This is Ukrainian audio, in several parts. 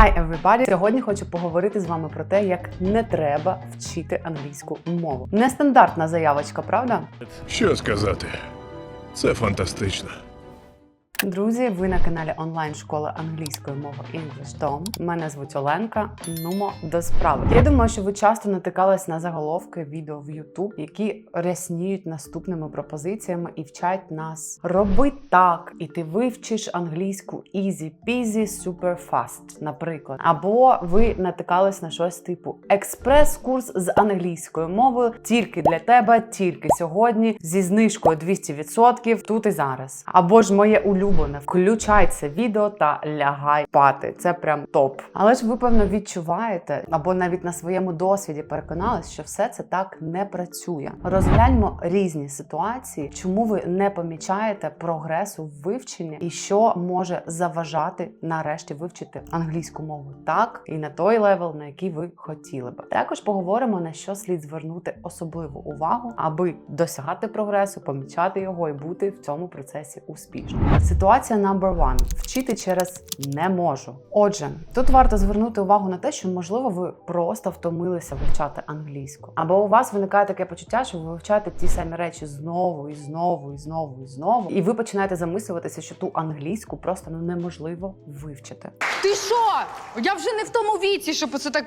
Hi everybody! Сьогодні хочу поговорити з вами про те, як не треба вчити англійську мову. Нестандартна заявочка, правда? Що сказати? Це фантастично. Друзі, ви на каналі онлайн школи англійської мови EnglishDom. Мене звуть Оленка. Нумо до справи. Я думаю, що ви часто натикались на заголовки відео в YouTube, які рясніють наступними пропозиціями і вчать нас роби так, і ти вивчиш англійську easy peasy super fast, наприклад. Або ви натикались на щось типу експрес-курс з англійською мовою тільки для тебе, тільки сьогодні, зі знижкою 200% тут і зараз. Або ж моє улюблене включай це відео та лягай спати. Це прям топ. Але ж ви певно відчуваєте, або навіть на своєму досвіді переконались, що все це так не працює. Розгляньмо різні ситуації, чому ви не помічаєте прогресу в вивченні і що може заважати нарешті вивчити англійську мову так і на той левел, на який ви хотіли би. Також поговоримо на що слід звернути особливу увагу, аби досягати прогресу, помічати його і бути в цьому процесі успішним. Ситуація number one. вчити через не можу. Отже, тут варто звернути увагу на те, що можливо ви просто втомилися вивчати англійську, або у вас виникає таке почуття, що ви вивчаєте ті самі речі знову і знову і знову і знову, і ви починаєте замислюватися, що ту англійську просто ну неможливо вивчити. Ти що? Я вже не в тому віці, щоб оце так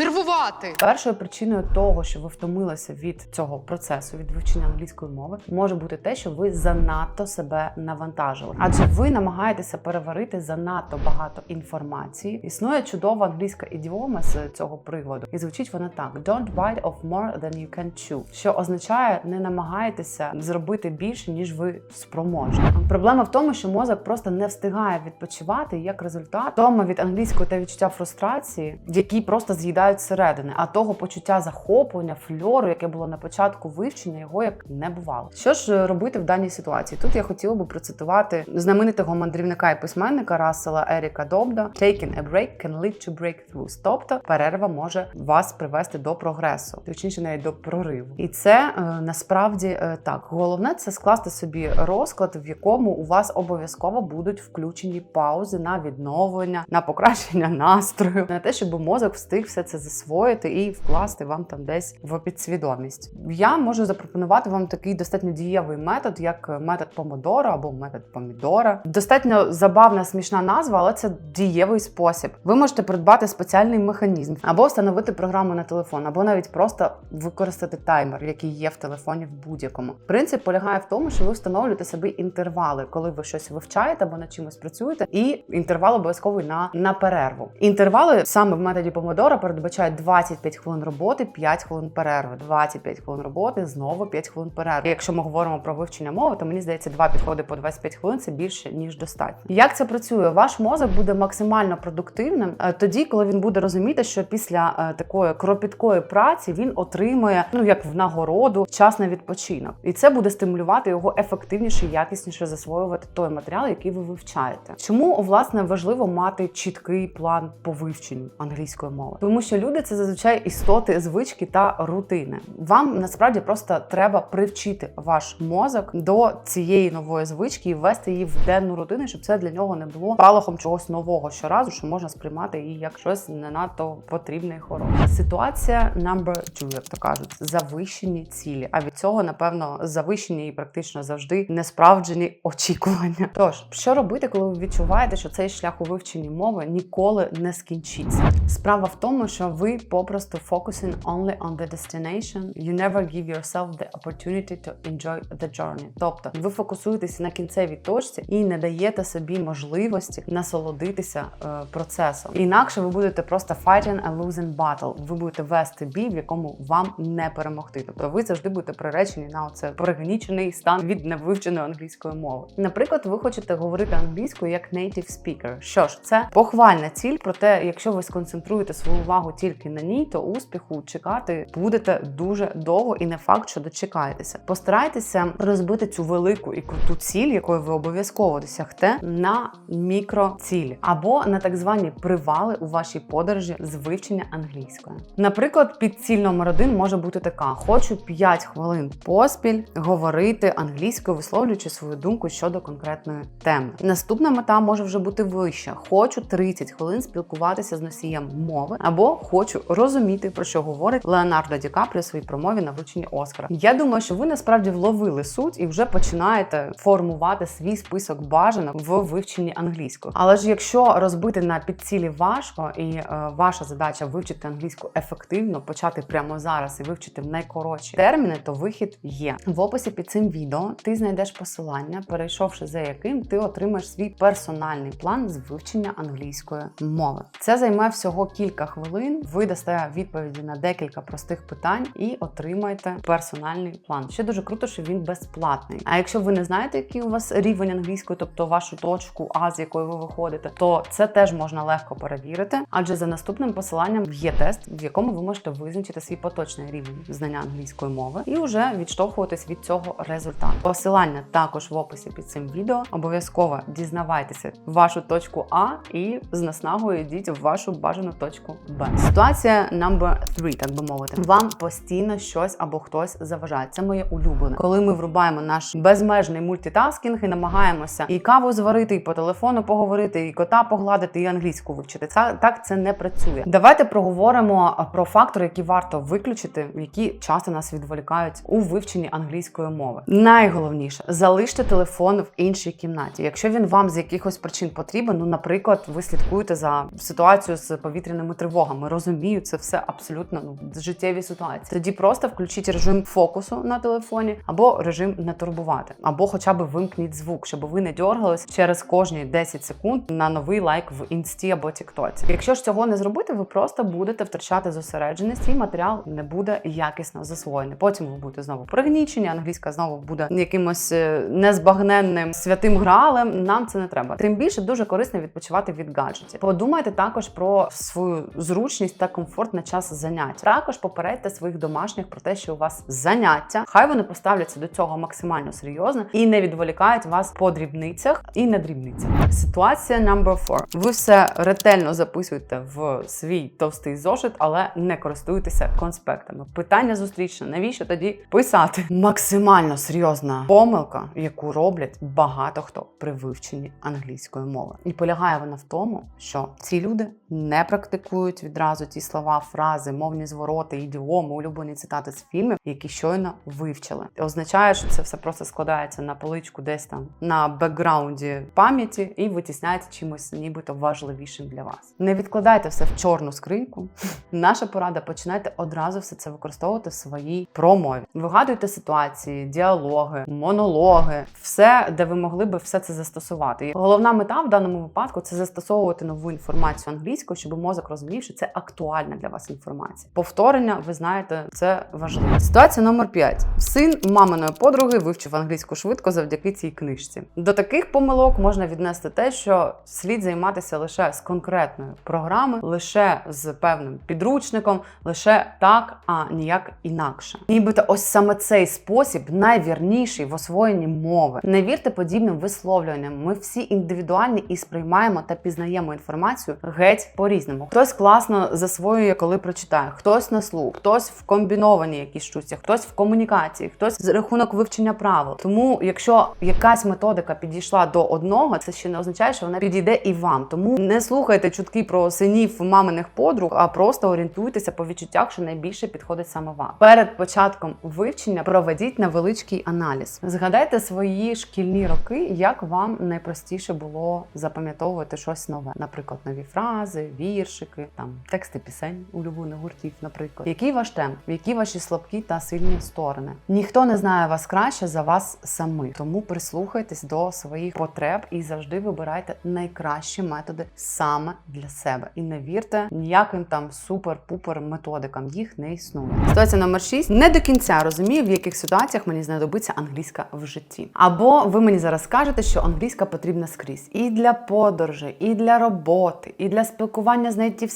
нервувати. Першою причиною того, що ви втомилися від цього процесу, від вивчення англійської мови, може бути те, що ви занадто себе навантажили, адже ви намагаєтеся переварити занадто багато інформації. Існує чудова англійська ідіома з цього приводу, і звучить вона так: Don't bite off more than you can chew, що означає не намагайтеся зробити більше ніж ви спроможні. Проблема в тому, що мозок просто не встигає відпочивати як результат втома від англійської та відчуття фрустрації, які просто з'їдають зсередини, а того почуття захоплення, фльору, яке було на початку вивчення, його як не бувало. Що ж робити в даній ситуації? Тут я хотіла би процитувати знаменитого мандрівника і письменника Рассела Еріка Добда: Taking a break can lead to breakthroughs. Тобто перерва може вас привести до прогресу, точніше навіть до прориву. І це е, насправді е, так. Головне це скласти собі розклад, в якому у вас обов'язково будуть включені паузи на відновлення, на покращення настрою, на те, щоб мозок встиг все це засвоїти і вкласти вам там десь в підсвідомість. Я можу запропонувати вам такий достатньо дієвий метод, як метод помодоро або метод помідора. Достатньо забавна, смішна назва, але це дієвий спосіб. Ви можете придбати спеціальний механізм або встановити програму на телефон, або навіть просто використати таймер, який є в телефоні в будь-якому. Принцип полягає в тому, що ви встановлюєте собі інтервали, коли ви щось вивчаєте або над чимось працюєте, і інтервал обов'язковий на, на перерву. Інтервали саме в методі помодора передбачають 25 хвилин роботи, 5 хвилин перерви, 25 хвилин роботи, знову 5 хвилин перерви. Якщо ми говоримо про вивчення мови, то мені здається, два підходи по 25 хвилин це більше ніж достатньо. Як це працює? Ваш мозок буде максимально продуктивним е, тоді, коли він буде розуміти, що після е, такої кропіткої праці він отримує ну як в нагороду час на відпочинок, і це буде стимулювати його ефективніше і якісніше засвоювати той матеріал, який ви вивчаєте. Чому власне важливо мати чіткий план по вивченню англійської мови? Тому що люди це зазвичай істоти звички та рутини. Вам насправді просто треба привчити ваш мозок до цієї нової звички і ввести її в денну рутину, щоб це для нього не було палахом чогось нового щоразу, що можна сприймати її як щось не надто потрібне і хороше. Ситуація number two, як то кажуть, завищені цілі. А від цього, напевно, завищені і практично завжди несправджені очікування. Тож, що робити, коли ви відчуваєте, що цей шлях у вивченні мови ніколи не скінчиться? Справа в тому, що ви попросту focusing only on the destination. You never give yourself the opportunity to enjoy the journey. Тобто ви фокусуєтеся на кінцевій точці і не даєте собі можливості насолодитися е, процесом. Інакше ви будете просто fighting a losing battle. Ви будете вести бій, в якому вам не перемогти. Тобто ви завжди будете приречені на оце пригнічений стан від невивченої англійської мови. Наприклад, ви хочете говорити англійською як native speaker. Що ж, це похвальна ціль, проте, якщо ви сконцентруєте свою увагу увагу тільки на ній, то успіху чекати будете дуже довго і не факт, що дочекаєтеся. Постарайтеся розбити цю велику і круту ціль, якої ви обов'язково досягте, на мікроцілі або на так звані привали у вашій подорожі з вивчення англійської. Наприклад, підціль номер один може бути така: хочу 5 хвилин поспіль говорити англійською, висловлюючи свою думку щодо конкретної теми. Наступна мета може вже бути вища: хочу 30 хвилин спілкуватися з носієм мови, або хочу розуміти про що говорить Леонардо Ді Капріо у своїй промові на врученні Оскара. Я думаю, що ви насправді вловили суть і вже починаєте формувати свій список бажаних в вивченні англійської. Але ж якщо розбити на підцілі важко, і е, ваша задача вивчити англійську ефективно, почати прямо зараз і вивчити в найкоротші терміни, то вихід є в описі під цим відео. Ти знайдеш посилання, перейшовши за яким ти отримаєш свій персональний план з вивчення англійської мови. Це займе всього кілька хвилин. Ви дасте відповіді на декілька простих питань і отримаєте персональний план. Ще дуже круто, що він безплатний. А якщо ви не знаєте, який у вас рівень англійської, тобто вашу точку А, з якої ви виходите, то це теж можна легко перевірити. Адже за наступним посиланням є тест, в якому ви можете визначити свій поточний рівень знання англійської мови і вже відштовхуватись від цього результату. Посилання також в описі під цим відео. Обов'язково дізнавайтеся вашу точку А і з наснагою йдіть в вашу бажану точку Б. Ситуація number three, так би мовити. Вам постійно щось або хтось заважає. Це моє улюблене. Коли ми врубаємо наш безмежний мультитаскінг і намагаємося і каву зварити, і по телефону поговорити, і кота погладити, і англійську вивчити. Це так це не працює. Давайте проговоримо про фактори, які варто виключити, які часто нас відволікають у вивченні англійської мови. Найголовніше залиште телефон в іншій кімнаті. Якщо він вам з якихось причин потрібен, ну, наприклад, ви слідкуєте за ситуацією з повітряними тривогами. Розумію, це все абсолютно ну життєві ситуації. Тоді просто включіть режим фокусу на телефоні або режим не турбувати, або хоча б вимкніть звук, щоб ви не дьоргались через кожні 10 секунд на новий лайк в інсті або тіктоці. Якщо ж цього не зробити, ви просто будете втрачати зосередженість, і матеріал не буде якісно засвоєний. Потім ви будете знову пригнічені, англійська знову буде якимось е, незбагненним святим гралем. Нам це не треба. Тим більше дуже корисно відпочивати від гаджетів. Подумайте також про свою зручність та комфорт на час занять. Також попередьте своїх домашніх про те, що у вас заняття. Хай вони поставляться до цього максимально серйозно і не відволікають вас по дрібницях і на дрібницях. Ситуація number four. Ви все ретельно записуєте в свій товстий зошит, але не користуєтеся конспектами. Питання зустрічне. Навіщо тоді писати? Максимально серйозна помилка, яку роблять багато хто при вивченні англійської мови. І полягає вона в тому, що ці люди не практикують відразу ті слова, фрази, мовні звороти, ідіоми, улюблені цитати з фільмів, які щойно вивчили. Означає, що це все просто складається на поличку десь там на бекграунді пам'яті і витісняється чимось, нібито важливішим для вас. Не відкладайте все в чорну скриньку. Наша порада починайте одразу все це використовувати в своїй промові. Вигадуйте ситуації, діалоги, монологи, все, де ви могли би все це застосувати. І головна мета в даному випадку це застосовувати нову інформацію англійською, щоб мозок розумів, що це актуальна для вас інформація. Повторення, ви знаєте, це важливо. Ситуація номер 5. Син маминої подруги вивчив англійську швидко завдяки цій книжці. До таких помилок можна віднести те, що слід займатися лише з конкретної програми, лише з певним підручником, лише так, а ніяк інакше. Нібито ось саме цей спосіб найвірніший в освоєнні мови. Не вірте подібним висловлюванням. Ми всі індивідуальні і сприймаємо та пізнаємо інформацію геть по-різному. Хтось класно засвоює, коли прочитає, хтось на слух, хтось в комбіновані якісь штуці, хтось в комунікації, хтось з рахунок вивчення правил. Тому, якщо якась методика підійшла до одного, це ще не означає, що вона підійде і вам. Тому не слухайте чутки про синів маминих подруг, а просто орієнтуйтеся по відчуттях, що найбільше підходить саме вам. Перед початком вивчення проведіть невеличкий аналіз. Згадайте свої шкільні роки, як вам найпростіше було запам'ятовувати щось нове, наприклад, нові фрази, віршики, там тексти пісень улюблених гуртів, наприклад. Який ваш темп, які ваші слабкі та сильні сторони? Ніхто не знає вас краще за вас самих, тому прислухайтесь до своїх потреб і завжди вибирайте найкращі методи саме для себе. І не вірте ніяким там супер-пупер методикам. Їх не існує. Ситуація номер 6. Не до кінця розумію, в яких ситуаціях мені знадобиться англійська в житті. Або ви мені зараз кажете, що англійська потрібна скрізь і для подорожей, і для роботи, і для спілкування з native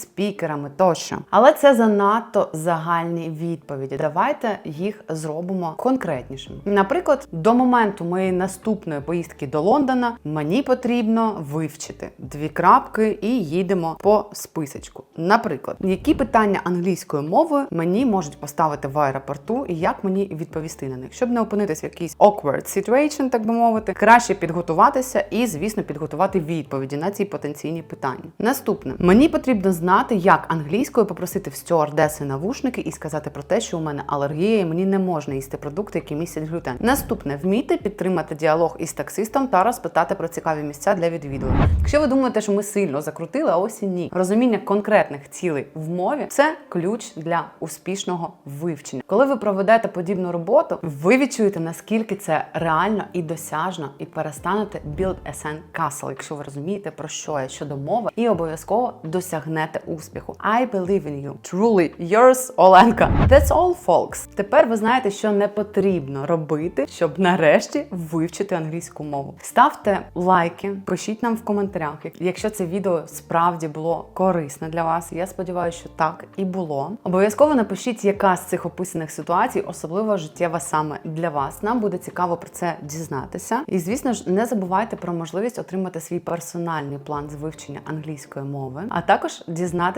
спікерами тощо. Але це занадто загальні відповіді. Давайте їх зробимо конкретнішими. Наприклад, до моменту моєї наступної поїздки до Лондона мені потрібно вивчити дві крапки і їдемо по списочку. Наприклад, які питання англійською мовою мені можуть поставити в аеропорту, і як мені відповісти на них, щоб не опинитись в якійсь awkward situation, так би мовити, краще підготуватися і, звісно, підготувати відповіді на ці потенційні питання. Наступне мені потрібно знати, як англійською попросити в стюардеси навушники і сказати про те, що у мене алергія, і мені не можна їсти продукти, які містять глютен. Наступне вміти підтримати діалог із таксистом та розпитати про цікаві місця для відвідування. Якщо ви думаєте, що ми сильно закрутили, а ось і ні. Розуміння конкретних цілей в мові це ключ для успішного вивчення. Коли ви проведете подібну роботу, ви відчуєте наскільки це реально і досяжно, і перестанете build sand castle, якщо ви розумієте про що я щодо мови, і обов'язково досягнете успіху. I believe in you. Truly yours, Оленка. That's all, folks. Тепер ви знаєте, що не потрібно робити, щоб нарешті вивчити англійську мову. Ставте лайки, пишіть нам в коментарях, якщо це відео справді було корисне для вас. Я сподіваюся, що так і було. Обов'язково напишіть, яка з цих описаних ситуацій особливо життєва саме для вас. Нам буде цікаво про це дізнатися. І звісно ж, не забувайте про можливість отримати свій персональний план з вивчення англійської мови, а також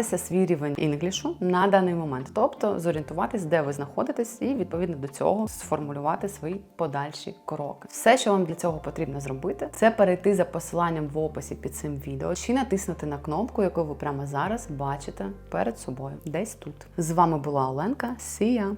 дізнатися свій рівень інглішу на даний момент, тобто зорієнтуватись, де ви знаходитесь, і відповідно до цього сформулювати свої подальші кроки. Все, що вам для цього потрібно зробити, це перейти за посиланням в описі під цим відео чи натиснути на кнопку, яку ви прямо зараз бачите перед собою, десь тут. З вами була Оленка. See ya!